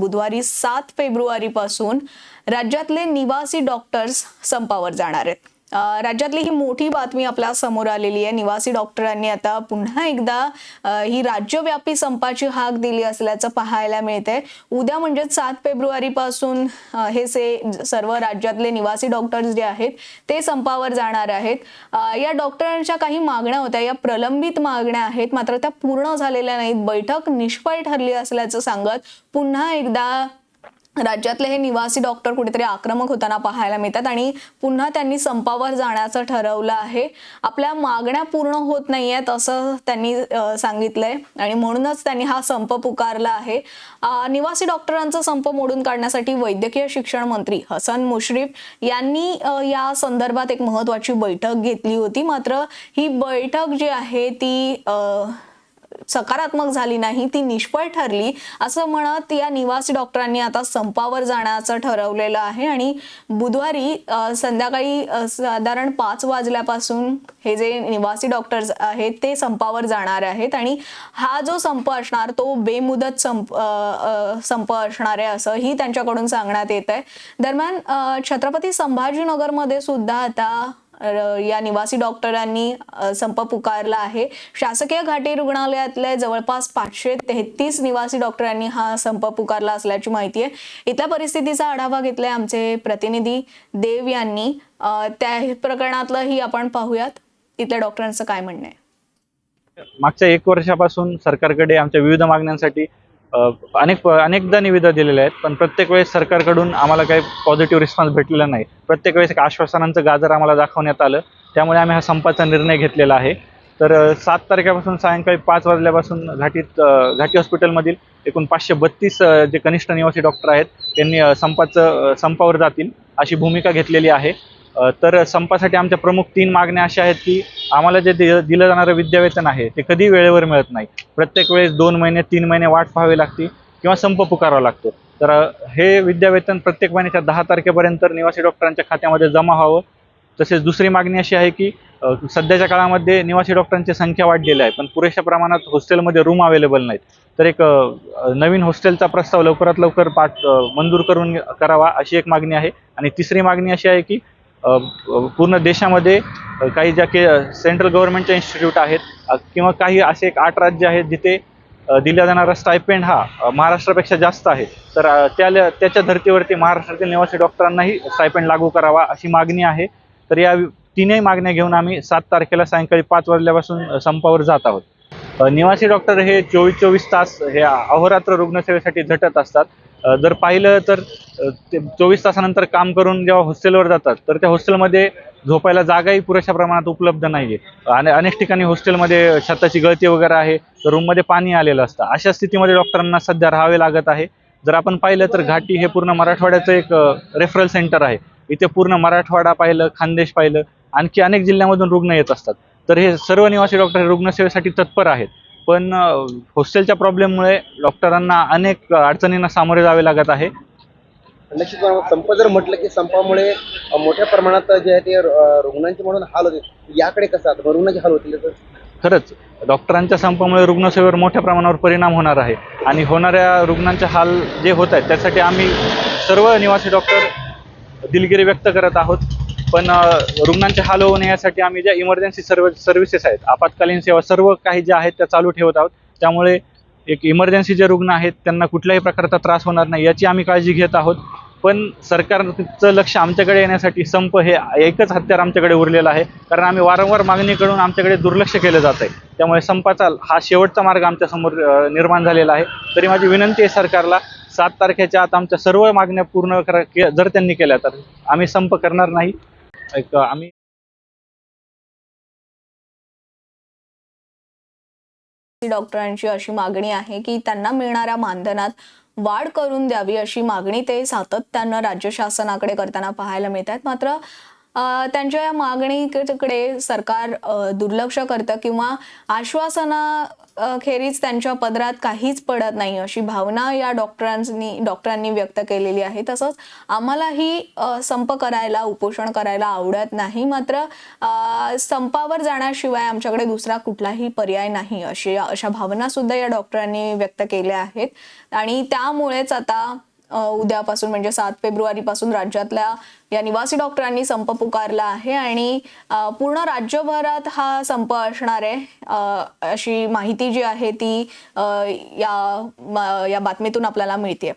बुधवारी सात फेब्रुवारीपासून राज्यातले निवासी डॉक्टर्स संपावर जाणार आहेत. राज्यातली ही मोठी बातमी आपल्यासमोर आलेली आहे. निवासी डॉक्टरांनी आता पुन्हा एकदा ही राज्यव्यापी संपाची हाक दिली असल्याचं पाहायला मिळते उद्या म्हणजे सात फेब्रुवारीपासून हे से सर्व राज्यातले निवासी डॉक्टर्स जे आहेत ते संपावर जाणार आहेत. या डॉक्टरांच्या काही मागण्या होत्या. या प्रलंबित मागण्या आहेत. मात्र त्या पूर्ण झालेल्या नाहीत. बैठक निष्फळ ठरली असल्याचं सांगत पुन्हा एकदा राज्यातले हे निवासी डॉक्टर कुठेतरी आक्रमक होताना पाहायला मिळतात आणि पुन्हा त्यांनी संपावर जाण्याचं ठरवलं आहे. आपल्या मागण्या पूर्ण होत नाही आहेत असं त्यांनी सांगितलंय. आणि म्हणूनच त्यांनी हा संप पुकारला आहे. निवासी डॉक्टरांचा संप मोडून काढण्यासाठी वैद्यकीय शिक्षण मंत्री हसन मुश्रीफ यांनी या संदर्भात एक महत्वाची बैठक घेतली होती. मात्र ही बैठक जी आहे ती सकारात्मक झाली नाही ती निष्फळ ठरली असं म्हणत या निवासी डॉक्टरांनी आता संपावर जाण्याचं ठरवलेलं आहे. आणि बुधवारी संध्याकाळी साधारण पाच वाजल्यापासून हे जे निवासी डॉक्टर्स आहेत ते संपावर जाणार आहेत. आणि हा जो संप असणार तो बेमुदत संप संप असणार आहे असं ही त्यांच्याकडून सांगण्यात येत आहे दरम्यान छत्रपती संभाजीनगरमध्ये सुद्धा आता या निवासी डॉक्टरांनी संप पुकारला आहे. शासकीय घाटी रुग्णालयातले जवळपास पाचशे तेहतीस निवासी डॉक्टरांनी हा संप पुकारला असल्याची माहिती आहे. इथल्या परिस्थितीचा आढावा घेतलाय आमचे प्रतिनिधी देव यांनी. त्या प्रकरणातलंही आपण पाहूयात. इथल्या डॉक्टरांचं काय म्हणणं आहे? मागच्या एक वर्षापासून सरकारकडे आमच्या विविध मागण्यांसाठी अनेक अनेकदा निविदा दिलेल्या आहेत पण प्रत्येक वेळेस सरकारकडून आम्हाला काही पॉझिटिव्ह रिस्पॉन्स भेटलेला नाही. प्रत्येक वेळेस एक आश्वासनांचं गाजर आम्हाला दाखवण्यात आलं. त्यामुळे आम्ही हा संपाचा निर्णय घेतलेला आहे. तर सात तारखेपासून सायंकाळी पाच वाजल्यापासून घाटीत घाटी हॉस्पिटलमधील एकूण पाचशे बत्तीस जे कनिष्ठ निवासी डॉक्टर आहेत त्यांनी संपाचं संपावर जातील अशी भूमिका घेतलेली आहे. तर संपासाठी आमच्या प्रमुख तीन मागण्या अशा आहेत की आम्हाला जे दिलं जाणारं विद्यावेतन आहे ते कधी वेळेवर मिळत नाही. प्रत्येक वेळेस दोन महिने तीन महिने वाट पाहावी लागते किंवा संप पुकारावा लागतो. तर हे विद्यावेतन प्रत्येक महिन्याच्या दहा तारखेपर्यंत निवासी डॉक्टरांच्या खात्यामध्ये जमा व्हावं. तसेच दुसरी मागणी अशी आहे की सध्याच्या काळामध्ये निवासी डॉक्टरांची संख्या वाढलेली आहे पण पुरेशा प्रमाणात हॉस्टेलमध्ये रूम अवेलेबल नाहीत. तर एक नवीन हॉस्टेलचा प्रस्ताव लवकरात लवकर पाठ मंजूर करून करावा अशी एक मागणी आहे. आणि तिसरी मागणी अशी आहे की पूर्ण देशामध्ये काही ज्या के सेंट्रल गव्हर्नमेंटच्या इन्स्टिट्यूट आहेत किंवा काही असे एक आठ राज्य आहेत जिथे दिल्या दिला जाणारा स्टायपेंड हा महाराष्ट्रापेक्षा जास्त आहे. तर त्या त्याच्या धर्तीवरती महाराष्ट्रातील निवासी डॉक्टरांनाही स्टायपेंड लागू करावा अशी मागणी आहे. तर या तीनही मागण्या घेऊन आम्ही सात तारखेला सायंकाळी पाच वाजल्यापासून संपावर जात आहोत. निवासी डॉक्टर हे चोवीस चोवीस तास हे अहोरात्र रुग्णसेवेसाठी झटत असतात. जर पाहिलं तर ते चोवीस तासानंतर काम करून जेव्हा हॉस्टेलवर जातात तर त्या हॉस्टेलमध्ये झोपायला जागाही पुरेशा प्रमाणात उपलब्ध नाही आहे आणि अनेक ठिकाणी हॉस्टेलमध्ये छताची गळती वगैरे आहे तर रूममध्ये पाणी आलेलं असतं. अशा स्थितीमध्ये डॉक्टरांना सध्या राहावे लागत आहे. जर आपण पाहिलं तर घाटी हे पूर्ण मराठवाड्याचं एक रेफरल सेंटर आहे. इथे पूर्ण मराठवाडा पाहिलं खानदेश पाहिलं आणखी अनेक जिल्ह्यामधून रुग्ण येत असतात. तर हे सर्व निवासी डॉक्टर हे रुग्णसेवेसाठी तत्पर आहेत. पण हॉस्टेलच्या प्रॉब्लेममुळे डॉक्टरांना अनेक अडचणींना सामोरे जावे लागत आहे. निश्चित संप जर म्हटलं की संपामुळे मोठ्या प्रमाणात जे आहे ते रुग्णांचे म्हणून हाल होते याकडे कसं आता रुग्णाचे हाल होतील तर? खरंच डॉक्टरांच्या संपामुळे रुग्णसेवेवर मोठ्या प्रमाणावर परिणाम होणार आहे. आणि होणाऱ्या रुग्णांचे हाल जे होत आहेत त्यासाठी आम्ही सर्व निवासी डॉक्टर दिलगिरी व्यक्त करत आहोत. पण रुग्णांचे हाल होऊ नये यासाठी आम्ही ज्या इमर्जन्सी सर्व सर्व्हिसेस आहेत आपत्कालीन सेवा सर्व काही ज्या आहेत त्या चालू ठेवत आहोत. त्यामुळे एक इमर्जन्सी जे रुग्ण आहेत त्यांना कुठल्याही प्रकारचा त्रास होणार नाही याची आम्ही काळजी घेत आहोत. पण सरकारचं लक्ष आमच्याकडे येण्यासाठी संप हे एकच हत्यार आमच्याकडे उरलेलं आहे. कारण आम्ही वारंवार मागणी करून आमच्याकडे दुर्लक्ष केलं जात आहे त्यामुळे संपाचा हा शेवटचा मार्ग आमच्यासमोर निर्माण झालेला आहे. तरी माझी विनंती आहे सरकारला सात तारखेच्या आत आमच्या सर्व मागण्या पूर्ण करा के- जर त्यांनी केल्या तर आम्ही संप करणार नाही. एक आम्ही डॉक्टरांची अशी मागणी आहे की त्यांना मिळणाऱ्या मानधनात वाढ करून द्यावी अशी मागणी ते सातत्यानं राज्य शासनाकडे करताना पाहायला मिळत आहेत मात्र त्यांच्या या मागणीकडे सरकार दुर्लक्ष करतं किंवा आश्वासना खेरीज त्यांच्या पदरात काहीच पडत नाही अशी भावना या डॉक्टरांनी डॉक्टरांनी व्यक्त केलेली आहे. तसंच आम्हालाही संप करायला उपोषण करायला आवडत नाही. मात्र संपावर जाण्याशिवाय आमच्याकडे दुसरा कुठलाही पर्याय नाही अशी अशा भावना सुद्धा या डॉक्टरांनी व्यक्त केल्या आहेत. आणि त्यामुळेच आता उद्यापासून म्हणजे सात फेब्रुवारी पासून राज्यातल्या या निवासी डॉक्टरांनी संप पुकारला आहे आणि पूर्ण राज्यभरात हा संप असणार आहे. अशी माहिती जी आहे ती या या बातमीतून आपल्याला मिळते